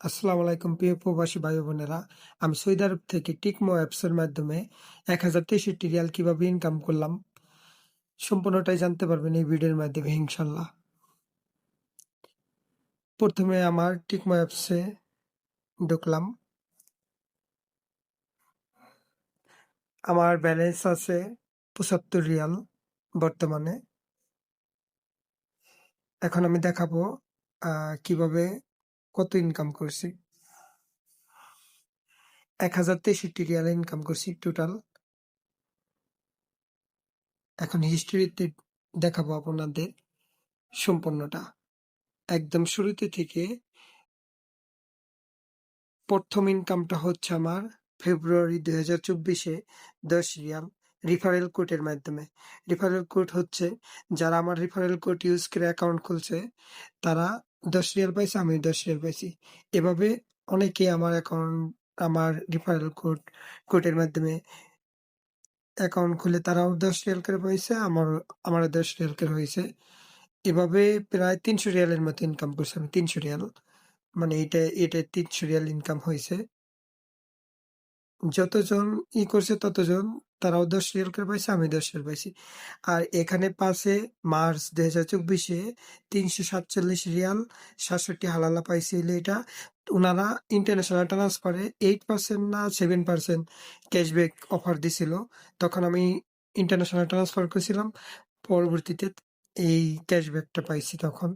আসসালামু আলাইকুম, প্রিয় প্রবাসী ভাই বোনেরা আমি সৌদি আরব থেকে টিকমো অ্যাপসের মাধ্যমে এক হাজার তেষট্টি রিয়াল কীভাবে ইনকাম করলাম, সম্পূর্ণটাই জানতে পারবেন এই ভিডিওর মাধ্যমে ইনশাল্লাহ প্রথমে আমার টিকমো অ্যাপসে ঢুকলাম। আমার ব্যালেন্স আছে পঁচাত্তর রিয়াল বর্তমানে। এখন আমি দেখাবো কীভাবে কত ইনকাম করছি? এক হাজার তেষট্টি রিয়াল ইনকাম করছি টোটাল এখন হিস্ট্রিতে দেখাবো আপনাদের সম্পূর্ণটা। একদম শুরুতে থেকে প্রথম ইনকামটা হচ্ছে আমার ফেব্রুয়ারি দুই হাজার চব্বিশে দশ রিয়াল রিফারেল কোডের মাধ্যমে। রিফারেল কোড হচ্ছে, যারা আমার রিফারেল কোড ইউজ করে অ্যাকাউন্ট খুলছে, তারা দশ রিয়াল পাইছে, আমি দশ রিয়াল পাইছি। এভাবে অনেকে আমার অ্যাকাউন্ট আমার রিফারেল কোড কোডের মাধ্যমে অ্যাকাউন্ট খুলে তারাও দশ রিয়াল করে পাইছে আমার আমারও দশ রিয়াল করে হয়েছে এভাবে প্রায় তিনশো রিয়ালের মতো ইনকাম করছে, আমি তিনশো রিয়াল মানে এটা এটা তিনশো রিয়াল ইনকাম হয়েছে যতজন ই করছে ততজন তারাও দশ রিয়াল করে পাইছে আমি দশ রিয়াল পাইছি। আর এখানে পাশে মার্চ দুই হাজার চব্বিশে তিনশো সাতচল্লিশ রিয়াল, সাতষট্টি হালালা পাইছে এটা ওনারা ইন্টারন্যাশনাল ট্রান্সফারে এইট পার্সেন্ট না সেভেন পার্সেন্ট ক্যাশব্যাক অফার দিছিল। তখন আমি ইন্টারন্যাশনাল ট্রান্সফার করেছিলাম, পরবর্তীতে এই ক্যাশব্যাকটা পাইছি তখন।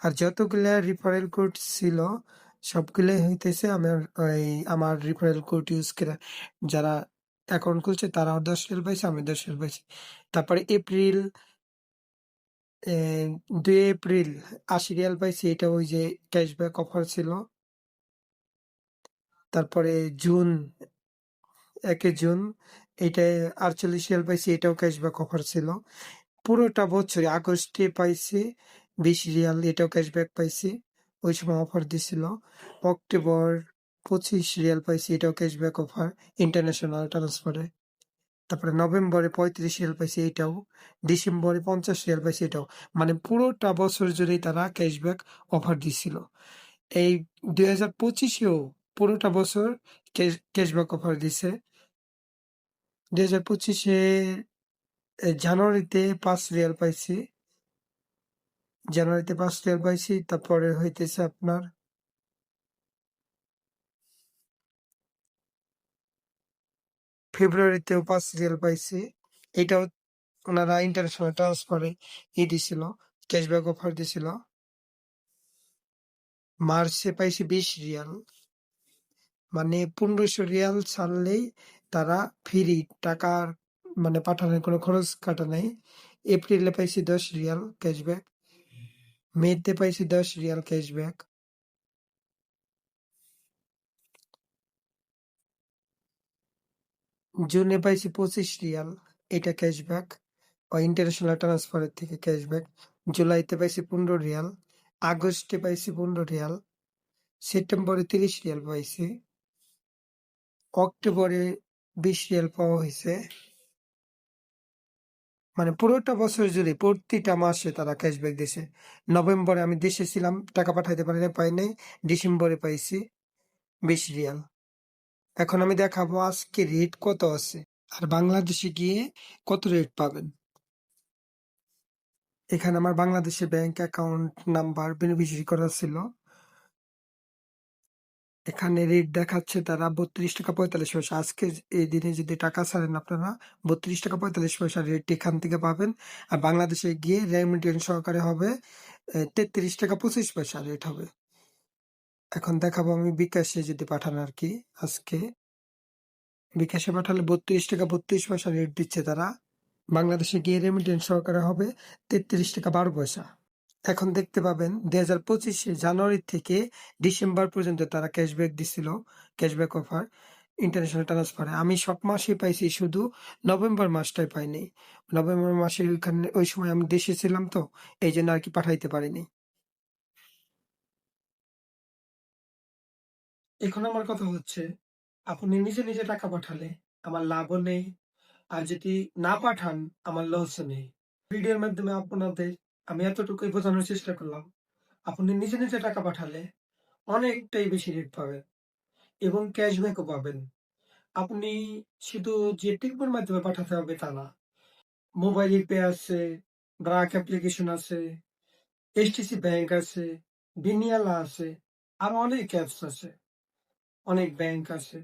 আর যতগুলা রিফারেল কোড ছিল সবগুলাই হইতেছে আমার ওই আমার রিফারেল কোড ইউজ করে যারা অ্যাকাউন্ট খুলছে তারাও দশ রিয়াল পাইছে, আমি দশ রিয়াল পাইছি। তারপরে এপ্রিল দুই এপ্রিল আশি রিয়াল পাইছি, এটা ওই যে ক্যাশব্যাক অফার ছিল। তারপরে জুন একে জুন এটায় আটচল্লিশ রিয়াল পাইছি, এটাও ক্যাশব্যাক অফার ছিল। পুরোটা বছরে আগস্টে পাইছি, বিশ রিয়াল এটাও ক্যাশব্যাক পাইছি। ওই সময় অফার দিছিল। অক্টোবর পঁচিশ রিয়াল পাইছি, এটাও ক্যাশব্যাক অফার ইন্টারন্যাশনাল ট্রান্সফারে তারপরে নভেম্বরে পঁয়ত্রিশ রিয়াল পাইছি, এটাও। ডিসেম্বরে পঞ্চাশ রিয়াল পাইছি, এটাও। মানে পুরোটা বছর জুড়েই তারা ক্যাশব্যাক অফার দিছিল। এই দুই হাজার পঁচিশেও পুরোটা বছর ক্যাশব্যাক অফার দিছে। দুই হাজার পঁচিশে জানুয়ারিতে পাঁচ রিয়াল পাইছি। জানুয়ারিতে পাঁচ রিয়াল পাইছি তারপরে হইতেছে আপনার? ফেব্রুয়ারিতেও পাঁচ রিয়াল পাইছি এটাও ওনারা ইন্টারন্যাশনাল ট্রান্সফারে ই দিছিল ক্যাশব্যাক অফার দিছিল। মার্চে পাইছি বিশ রিয়াল। মানে পনেরোশো রিয়াল ছাড়লেই তারা ফ্রি টাকার মানে পাঠানোর কোনো খরচ কাটা নাই। এপ্রিলে পাইছি দশ রিয়াল ক্যাশব্যাক মেতে পাইছি দশ রিয়াল ক্যাশব্যাক। জুনে পাইছি পঁচিশ রিয়াল, এটা ক্যাশব্যাক, ও ইন্টারন্যাশনাল ট্রান্সফারের থেকে ক্যাশব্যাক। জুলাইতে পাইছি পনেরো রিয়াল, আগস্টে পাইছি পনেরো রিয়াল, সেপ্টেম্বরে তিরিশ রিয়াল পাইছি, অক্টোবরে বিশ রিয়াল পাওয়া হয়েছে মানে পুরোটা বছর জুড়ে, প্রতিটা মাসে তারা ক্যাশব্যাক দিছে। নভেম্বরে আমি দেশে ছিলাম, টাকা পাঠাইতে পারি পাই নাই, ডিসেম্বরে পাইছি বিশ রিয়াল। এখন আমি দেখাবো আজকে রেট কত আছে। আর বাংলাদেশে গিয়ে কত রেট পাবেন? এখানে আমার বাংলাদেশে ব্যাংক অ্যাকাউন্ট নাম্বার বেনিফিশিয়ারি করা ছিল। এখানে রেট দেখাচ্ছে তারা বত্রিশ টাকা পঁয়তাল্লিশ পয়সা। আজকে এই দিনে যদি টাকা ছাড়েন আপনারা, বত্রিশ টাকা পঁয়তাল্লিশ পয়সা রেট এখান থেকে পাবেন। আর বাংলাদেশে গিয়ে রেমিটেন্স সহকারে হবে তেত্রিশ টাকা পঁচিশ পয়সা রেট হবে। এখন দেখাবো আমি বিকাশে যদি পাঠান আর কি, আজকে। বিকাশে পাঠালে বত্রিশ টাকা বত্রিশ পয়সা রেট দিচ্ছে তারা। বাংলাদেশে গিয়ে রেমিটেন্স সহকারে হবে, তেত্রিশ টাকা বারো পয়সা। এখন দেখতে পাবেন দুই হাজার পঁচিশে জানুয়ারি থেকে ডিসেম্বর পর্যন্ত তারা ক্যাশব্যাক দিছিল, ক্যাশব্যাক অফার, ইন্টারন্যাশনাল ট্রান্সফারে। আমি সব মাসে পাইছি, শুধু নভেম্বর মাসটাই পাইনি। নভেম্বর মাসে ওইখানে, ওই সময় আমি দেশে ছিলাম তো, এই জন্য আর কি পাঠাইতে পারিনি। এখন আমার কথা হচ্ছে, আপনি নিজে নিজে টাকা পাঠালে আমার লাভও নেই, আর যদি না পাঠান, আমার লসও নেই। ভিডিওর মাধ্যমে আপনাদের আমি এতটুকুই বোঝানোর চেষ্টা করলাম আপনি নিজে, নিজে টাকা পাঠালে অনেকটাই বেশি রেট পাবেন এবং ক্যাশব্যাকও পাবেন। আপনি শুধু যে টেলিফোন মাধ্যমে পাঠাতে হবে তা না। মোবাইল পে আছে, ব্রাক অ্যাপ্লিকেশন আছে, এইচটিসি ব্যাংক আছে, বিনিয়ালা আছে, আরও অনেক অ্যাপস আছে। অনেক ব্যাংক আছে।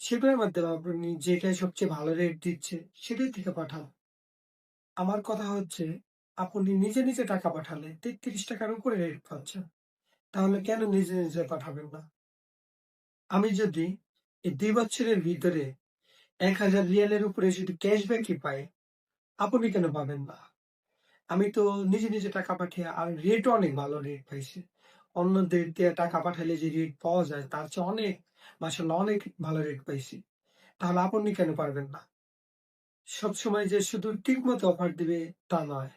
সেগুলোর মাধ্যমে আপনি যেটাই সবচেয়ে ভালো রেট দিচ্ছে সেটাই থেকে পাঠান। আমার কথা হচ্ছে আপনি নিজে, নিজে টাকা পাঠালে ৳৩৩ টাকার উপরে রেট পাচ্ছেন। তাহলে কেন নিজে, নিজে পাঠাবেন না? আমি যদি এই দুই বছরের ভিতরে এক হাজার রিয়ালের উপরে শুধু ক্যাশব্যাকই পাই, আপনি কেন পাবেন না? আমি তো নিজে, নিজে টাকা পাঠিয়ে আর রেটও অনেক ভালো রেট পাইছি। অন্যদের দিয়ে টাকা পাঠালে যে রেট পাওয়া যায় তার চেয়ে অনেক মাশাআল্লাহ অনেক ভালো রেট পাইছি। তাহলে আপনি কেন পারবেন না? সবসময় যে শুধু ঠিকমতো অফার দিবে তা নয়।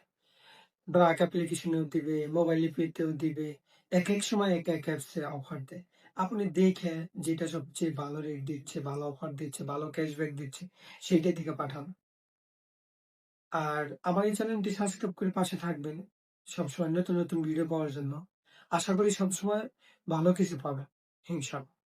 ব্রাক অ্যাপ্লিকেশনেও দিবে, মোবাইল পেতেও দিবে। এক এক সময় একেক অ্যাপসে অফার দেয়। আপনি দেখে যেটা সবচেয়ে ভালো রেট দিচ্ছে, ভালো অফার দিচ্ছে, ভালো ক্যাশব্যাক দিচ্ছে সেইটা থেকে পাঠান। আর আমার এই চ্যানেলটি সাবস্ক্রাইব করে পাশে থাকবেন। সবসময় নতুন, নতুন ভিডিও পাওয়ার জন্য। আশা করি সবসময় ভালো কিছু পাবেন। ইনশাআল্লাহ।